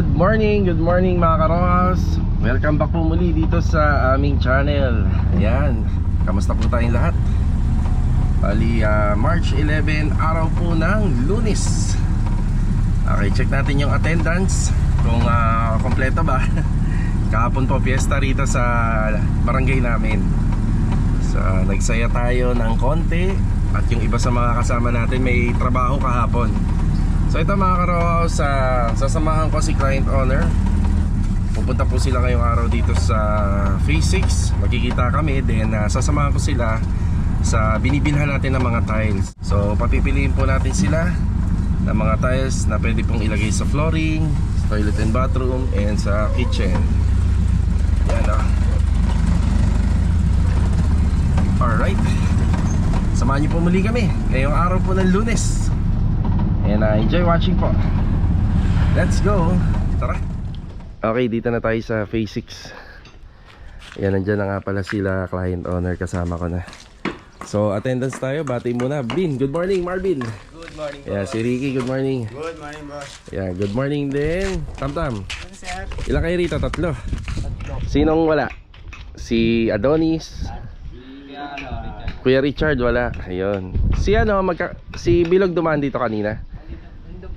Good morning, good morning mga karohas Welcome back po muli dito sa aming channel. Ayan, kamusta po tayong lahat? Bali, ah, March 11, araw po ng lunes. Okay, check natin yung attendance. Kung ah, kompleto ba? Kahapon po fiesta rito sa barangay namin. So, nagsaya tayo ng konti At yung iba sa mga kasama natin may trabaho kahapon So ito mga karo sa sasamahan ko si client owner. Pupunta po sila ngayong araw dito sa Phase 6. Magkikita kami then uh, sasamahan ko sila sa binibilhan natin ng mga tiles. So papipiliin po natin sila ng mga tiles na pwede pong ilagay sa flooring, toilet and bathroom and sa kitchen. Yan o. Alright. Samahan niyo po muli kami ngayong araw po ng lunes. And uh, enjoy watching po. Let's go. Tara. Okay, dito na tayo sa phase 6 Yan, nandyan na nga pala sila Client owner, kasama ko na. So, attendance tayo Bati muna. Bin, good morning Marvin. Good morning Yeah, si Ricky, good morning. Good morning boss. Yeah, good morning din. Tamtam, Ano sir? ilan kayo rito? Tatlo. Tatlo. Sinong wala? Si Adonis? Ano. Kuya Richard, wala. Ayun. Si ano, magka, si Bilog dumaan dito kanina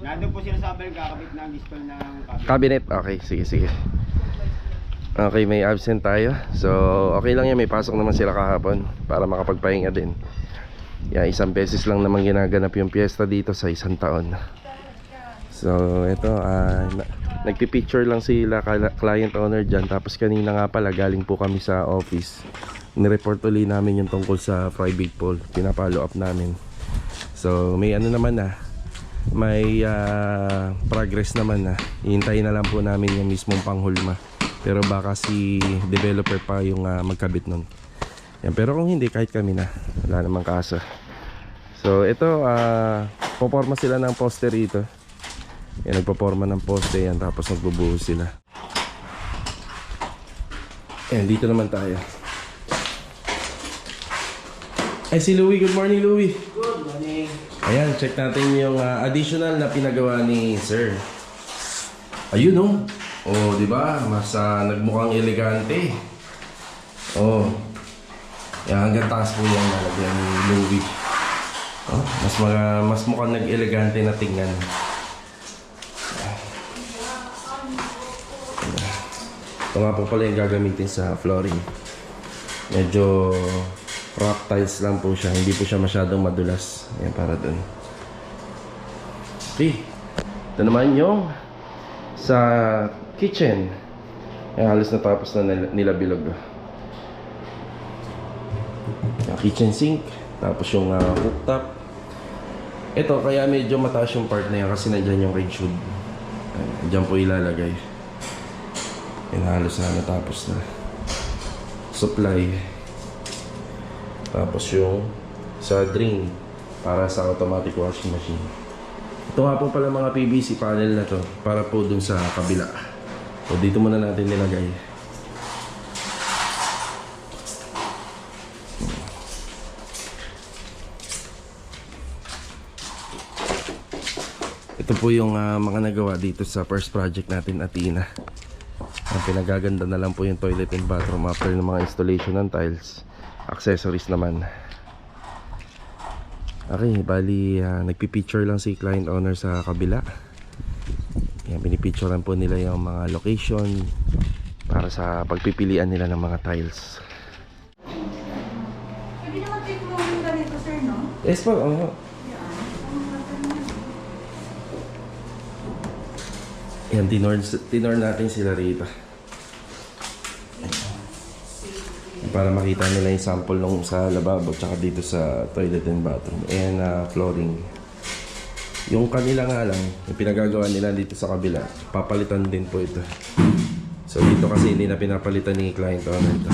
Nandun po sila sa abel kakabit ng install ng cabinet. Cabinet, okay, sige, sige. Okay, may absent tayo. So, okay lang yan, may pasok naman sila kahapon para makapagpahinga din. Yeah, isang beses lang naman ginaganap yung piyesta dito sa isang taon. So, ito, ah, na- nagpipicture lang sila client owner dyan. Tapos kanina nga pala, galing po kami sa office. Nireport uli namin yung tungkol sa Fry Big Pole. Pinapollow up namin. So, may ano naman na, may ah, progress naman na. Hihintayin na lang po namin yung mismong panghulma. Pero baka si developer pa yung ah, magkabit nun. Yan, pero kung hindi kahit kami na. Wala namang kaso. So ito uh, poporma sila ng poste rito. Yan nagpoporma ng poste yan tapos nagbubuhos sila. Yan dito naman tayo. Ay si Louie. Good morning Louie. Ayan, check natin yung ah, additional na pinagawa ni Sir. Ayun oh. Oh, di ba? Mas ah, nagmukhang elegante. Oh. Yan, hanggang taas po yung nalagyan ni Louie. Oh, mas mga, mas mukhang nag-elegante na tingnan. Ito nga po pala yung gagamitin sa flooring. Medyo rock tiles lang po siya. Hindi po siya masyadong madulas. Yan para dun. Okay. Ito naman yung sa kitchen. Yan, halos natapos na nila, nila bilog. Yung kitchen sink. Tapos yung uh, cooktop. Ito, kaya medyo mataas yung part na yan kasi nandyan yung range hood. Ayan, Diyan po ilalagay. Yan, halos na natapos na. Supply. Tapos yung sa drain para sa automatic washing machine. Ito nga po pala mga PVC panel na to para po dun sa kabila. So dito muna natin nilagay. Ito po yung ah, mga nagawa dito sa first project natin Athena. Ang pinagaganda na lang po yung toilet and bathroom after ng mga installation ng tiles. Accessories naman. Okay, bali ah, nagpipicture lang si client owner sa kabila. Yan, pinipicturean po nila yung mga location para sa pagpipilian nila ng mga tiles. Pwede naman take mo yung ganito, sir, no? Yes po, oo. Yan, tinor, tinor natin sila rito. Para makita nila yung sample nung sa lababo tsaka dito sa toilet and bathroom and ah, flooring. Yung kanila nga lang, yung pinagagawa nila dito sa kabila, papalitan din po ito. So dito kasi hindi na pinapalitan ni client owner ito.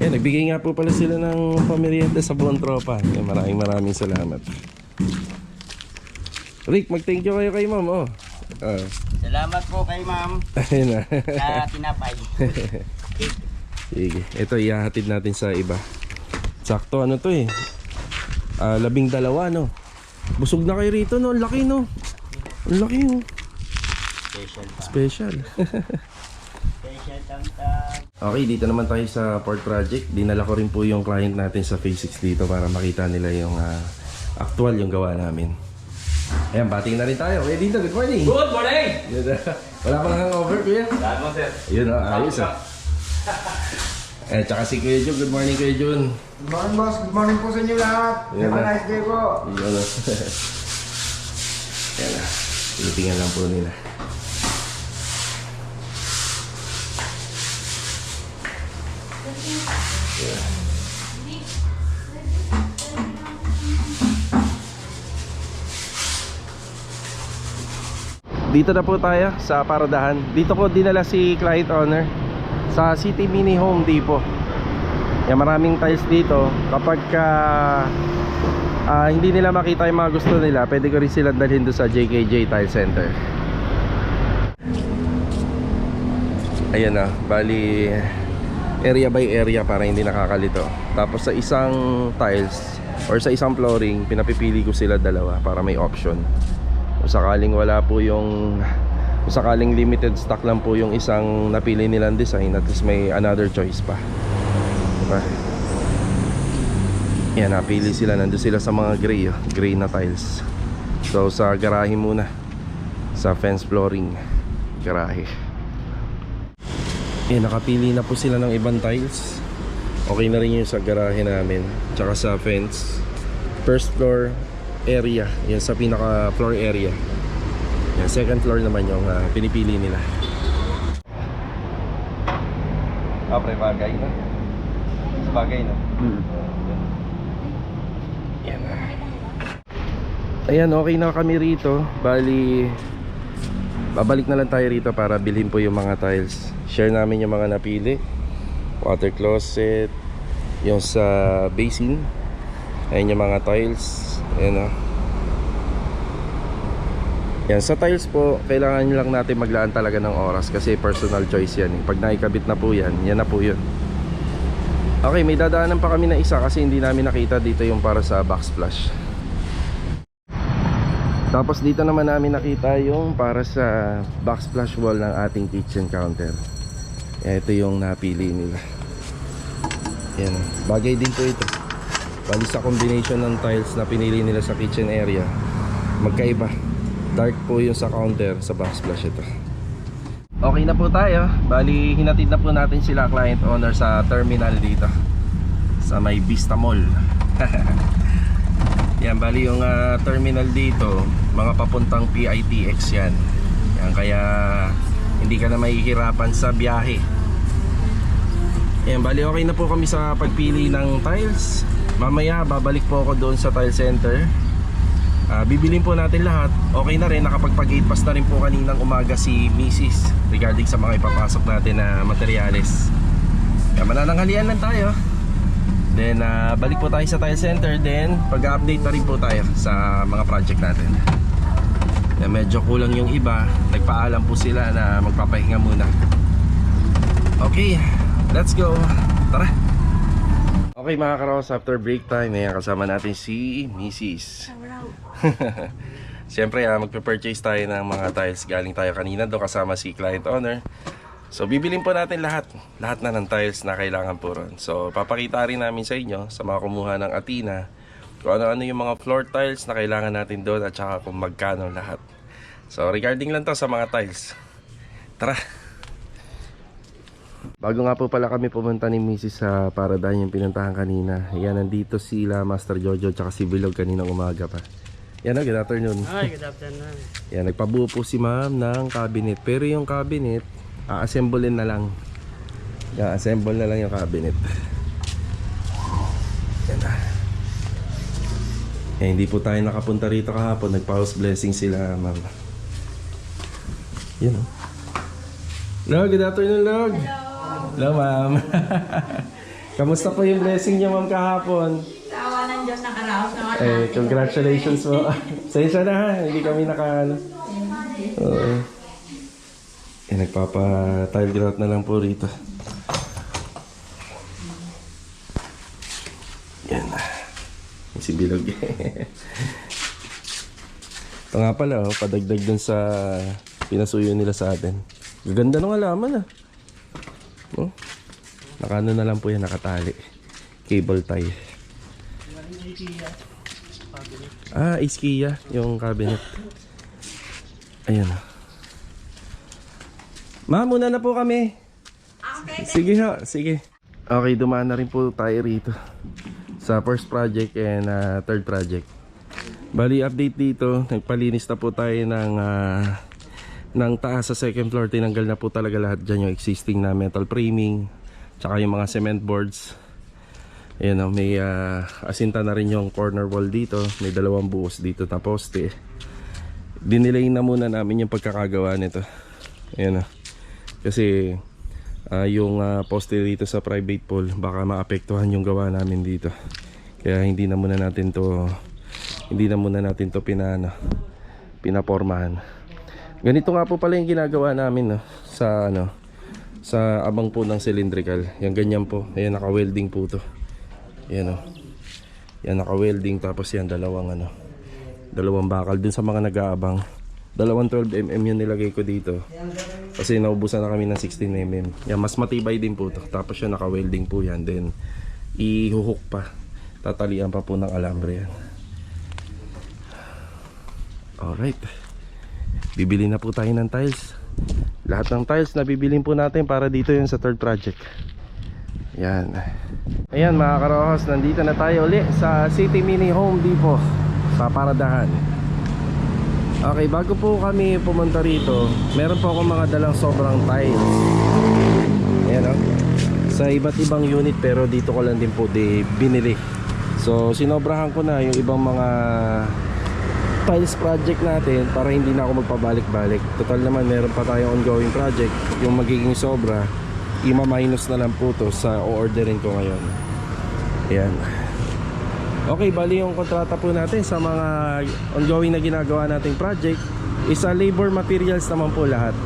Yan, nagbigay nga po pala sila ng pamerienda sa buong tropa. Yan, maraming maraming salamat. Rick, mag-thank you kayo kay ma'am, oh. Ah, Salamat po kay ma'am ayun na. sa tinapay. Sige, ito ihahatid natin sa iba. Sakto ano to eh. Ah, labing dalawa no. Busog na kayo rito no, Ang laki no. Ang laki yung Special pa. special. Special tam-tam. okay, dito naman tayo sa port project. Dinala ko rin po yung client natin sa Phase 6 dito para makita nila yung ah, actual yung gawa namin. Ayan, bating na rin tayo. Kuya dito, good morning. Good morning! Wala pa nang hangover, kuya. Lahat mo, sir. Yun, ah, ayos ah. Eh, tsaka si Kuya Jun. Good morning, Kuya Jun. Good morning, boss. Good morning po sa inyo lahat. Yan Have a na. nice day po. Yun ah. Yan ah. Tinitingnan lang po nila. Dito na po tayo sa paradahan. Dito ko dinala si client owner sa City Mini Home Depot. Yan maraming tiles dito. Kapag ka ah, hindi nila makita yung mga gusto nila, pwede ko rin sila dalhin doon sa JKJ Tile Center. Ayan na, bali area by area para hindi nakakalito. Tapos sa isang tiles or sa isang flooring, pinapipili ko sila dalawa para may option. Kung sakaling wala po yung kung sakaling limited stock lang po yung isang napili nilang design, at least may another choice pa. Diba? Yan, napili sila. Nandun sila sa mga gray, oh. gray na tiles. So, sa garahe muna. Sa fence flooring. Garahe. Yan, nakapili na po sila ng ibang tiles. Okay na rin yung sa garahe namin. Tsaka sa fence. First floor area. Yan sa pinaka floor area. Yan, second floor naman yung ah, pinipili nila. Ah, pre, bagay na. Bagay na. Yan na. Ayan, okay na kami rito. Bali, babalik na lang tayo rito para bilhin po yung mga tiles. Share namin yung mga napili. Water closet, yung sa basin. Ayan yung mga tiles. Ayan o. Yan, sa tiles po, kailangan lang natin maglaan talaga ng oras kasi personal choice yan. eh. Pag naikabit na po yan, yan na po yun. Okay, may dadaanan pa kami na isa kasi hindi namin nakita dito yung para sa backsplash. Tapos dito naman namin nakita yung para sa backsplash wall ng ating kitchen counter. Ito yung napili nila. Yan. Bagay din po ito. Bali sa combination ng tiles na pinili nila sa kitchen area. Magkaiba. Dark po yung sa counter sa backsplash ito. Okay na po tayo. Bali, hinatid na po natin sila client owner sa terminal dito. Sa may Vista Mall. yan, bali yung ah, terminal dito, mga papuntang PITX yan. Yan, kaya hindi ka na mahihirapan sa biyahe. Yan, bali okay na po kami sa pagpili ng tiles. Mamaya, babalik po ako doon sa tile center. Ah, bibilin po natin lahat. Okay na rin, nakapagpag-gate pass na rin po kaninang umaga si Mrs. regarding sa mga ipapasok natin na materyales. Kaya manananghalian lang tayo. Then ah, balik po tayo sa tile center. Then pag-update na rin po tayo sa mga project natin. Kaya medyo kulang yung iba. Nagpaalam po sila na magpapahinga muna. Okay, let's go. Tara. Okay mga karos, after break time, ayan, kasama natin si Mrs. Siyempre, ah, magpe-purchase tayo ng mga tiles. Galing tayo kanina do kasama si client owner. So, bibilin po natin lahat. Lahat na ng tiles na kailangan po ron. So, papakita rin namin sa inyo, sa mga kumuha ng Atina, kung ano-ano yung mga floor tiles na kailangan natin doon at saka kung magkano lahat. So, regarding lang to sa mga tiles. Tara! Bago nga po pala kami pumunta ni Mrs. sa Paradigm yung pinuntahan kanina. Yan, nandito sila Master Jojo tsaka si Bilog kaninang umaga pa. Yan o, good afternoon. Ay, good afternoon. Yan, nagpabuo po si ma'am ng cabinet. Pero yung cabinet, a-assemblein na lang. Yan, assemble na lang yung cabinet. Yan na. Eh, hindi po tayo nakapunta rito kahapon. Nagpa-house blessing sila, ma'am. Yan o. Log, good afternoon, Log. Hello, ma'am. Kamusta po yung blessing niyo, ma'am, kahapon? Sa awa ng Diyos nakaraos na Eh, congratulations po. Sensya na ha, hindi kami naka ano. Oo. Eh, nagpapa-tile grout na lang po rito. Yan na. Yung Si Bilog. Ito nga pala, oh, padagdag dun sa pinasuyo nila sa atin. Gaganda ng alaman ah. Oh. Nakano na lang po yan, nakatali. Cable tie. Ah, Iskia, yung cabinet. Ayan. Ma'am, muna na po kami. Sige ha, sige. Okay, dumaan na rin po tayo rito sa first project and uh, third project. Bali, update dito, nagpalinis na po tayo ng, ah, ng taas sa second floor. Tinanggal na po talaga lahat dyan yung existing na metal framing, tsaka yung mga cement boards. Ayan o, may ah, asinta na rin yung corner wall dito. May dalawang buhos dito na poste. Dinilay na muna namin yung pagkakagawa nito. Ayan o. Kasi ah, yung ah, poste dito sa private pool baka maapektuhan yung gawa namin dito. Kaya hindi na muna natin to hindi na muna natin to pinano pinapormahan. Ganito nga po pala yung ginagawa namin no sa ano sa abang po ng cylindrical. Yan ganyan po. Ayan naka-welding po to. Ayan oh. Yan naka-welding tapos yan dalawang ano dalawang bakal dun sa mga nag-aabang. Dalawang 12mm yung nilagay ko dito. Kasi naubusan na kami ng 16mm. Yan, mas matibay din po to. Tapos yung naka-welding po yan. Then, ihuhook pa. Tatalian pa po ng alambre yan. Alright. Bibili na po tayo ng tiles. Lahat ng tiles na bibilin po natin para dito yun sa third project. Yan. Ayan mga karohos, nandito na tayo uli sa City Mini Home Depot sa Paradahan. Okay, bago po kami pumunta rito, meron po akong mga dalang sobrang tiles. Ayan o. Sa iba't ibang unit pero dito ko lang din po di binili. So sinobrahan ko na yung ibang mga tiles project natin para hindi na ako magpabalik-balik. Total naman meron pa tayong ongoing project. Yung magiging sobra, ima-minus na lang po to sa o-orderin ko ngayon. Ayan. Okay, bali yung kontrata po natin sa mga ongoing na ginagawa nating project is sa labor materials naman po lahat.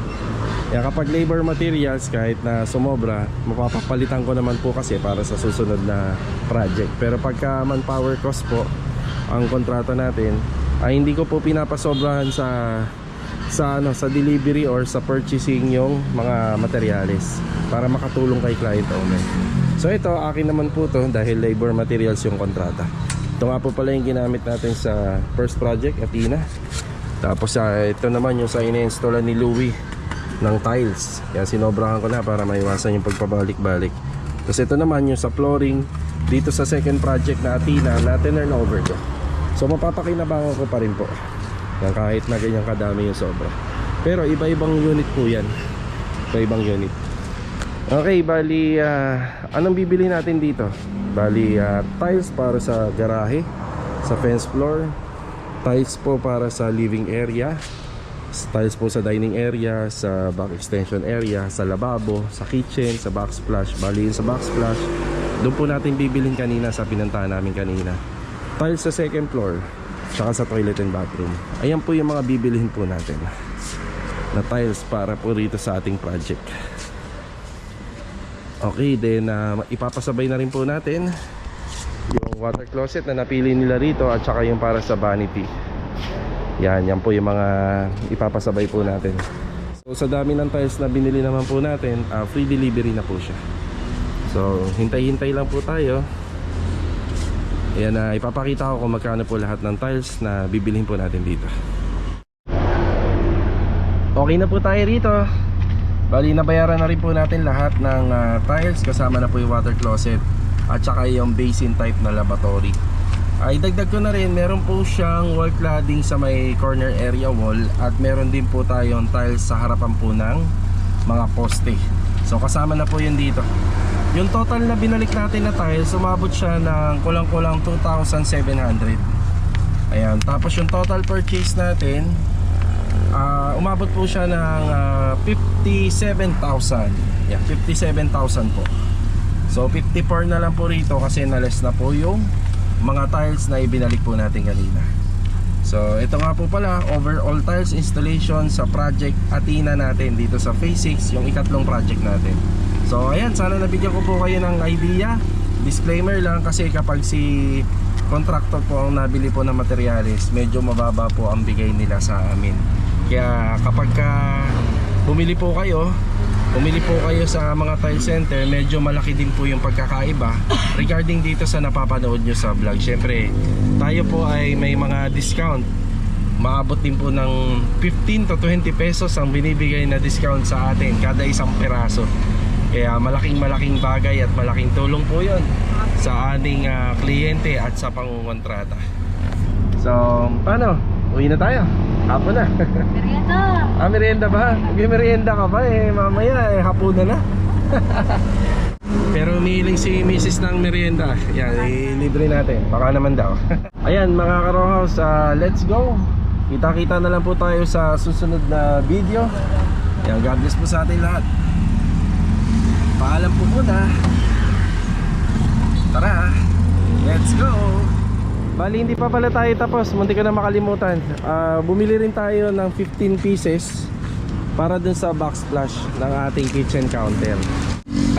Kaya kapag labor materials kahit na sumobra, mapapapalitan ko naman po kasi para sa susunod na project. Pero pagka manpower cost po ang kontrata natin, ay hindi ko po pinapasobrahan sa sa ano sa delivery or sa purchasing yung mga materyales para makatulong kay client owner. So ito akin naman po to dahil labor materials yung kontrata. Ito nga po pala yung ginamit natin sa first project Athena. Tapos sa ito naman yung sa ina-installan ni Louie ng tiles. Kaya sinobrahan ko na para maiwasan yung pagpabalik-balik. Tapos ito naman yung sa flooring dito sa second project na Athena na turn over ko. So mapapakinabangan ko pa rin po. Yan kahit na ganyan kadami yung sobra. Pero iba-ibang unit po yan. Iba-ibang unit. Okay, bali ah, anong bibili natin dito? Bali ah, tiles para sa garahe, sa fence floor, tiles po para sa living area, tiles po sa dining area, sa back extension area, sa lababo, sa kitchen, sa backsplash. Bali sa backsplash, doon po natin bibilin kanina sa pinuntahan namin kanina. Tiles sa second floor, tsaka sa toilet and bathroom. Ayan po yung mga bibilihin po natin na tiles para po rito sa ating project. Okay, then uh, ipapasabay na rin po natin yung water closet na napili nila rito at saka yung para sa vanity. Yan, yan po yung mga ipapasabay po natin. So sa dami ng tiles na binili naman po natin, uh, free delivery na po siya. So hintay-hintay lang po tayo. Ayan, uh, ipapakita ko kung magkano po lahat ng tiles na bibilhin po natin dito. Okay na po tayo rito. Bali nabayaran na rin po natin lahat ng ah, tiles kasama na po yung water closet at saka yung basin type na lavatory. Ay dagdag ko na rin, meron po siyang wall cladding sa may corner area wall at meron din po tayong tiles sa harapan po ng mga poste. So kasama na po yun dito. Yung total na binalik natin na tiles, umabot siya ng kulang-kulang 2,700. Ayan, tapos yung total purchase natin, Ah, umabot po siya ng ah, 57,000. Yeah, 57,000 po. So 54 na lang po rito kasi na-less na po yung mga tiles na ibinalik po natin kanina. So ito nga po pala overall tiles installation sa project Athena natin dito sa Phase 6 yung ikatlong project natin. So ayan sana nabigyan ko po kayo ng idea. Disclaimer lang kasi kapag si contractor po ang nabili po ng materyales, medyo mababa po ang bigay nila sa amin. Kaya kapag ka bumili po kayo, bumili po kayo sa mga tile center, medyo malaki din po yung pagkakaiba regarding dito sa napapanood nyo sa vlog. Syempre, tayo po ay may mga discount. Maabot din po ng 15 to 20 pesos ang binibigay na discount sa atin kada isang peraso. Kaya malaking malaking bagay at malaking tulong po yon sa ating ah, kliyente at sa pangungontrata. So, paano? Uwi na tayo. Hapon na. Merienda. ah, merienda ba? Mag-merienda ka ba? Eh, mamaya eh, hapon na na. Pero umihiling si Mrs. ng merienda. Yan, ilibre natin. Baka naman daw. Ayan, mga karohaus, ah, let's go. Kita-kita na lang po tayo sa susunod na video. Yan, God bless po sa atin lahat. Paalam po muna. Tara, let's go. Bali, hindi pa pala tayo tapos. Munti ka na makalimutan. Ah, bumili rin tayo ng 15 pieces para dun sa backsplash ng ating kitchen counter.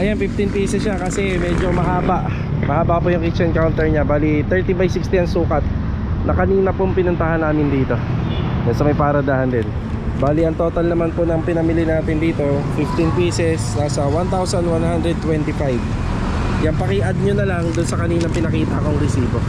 Ayan, 15 pieces siya kasi medyo mahaba. Mahaba po yung kitchen counter niya. Bali, 30 by 60 ang sukat na kanina pong pinuntahan namin dito. Yan sa may paradahan din. Bali, ang total naman po ng pinamili natin dito, 15 pieces, nasa 1,125. Yan, paki-add nyo na lang dun sa kanina pinakita kong resibo.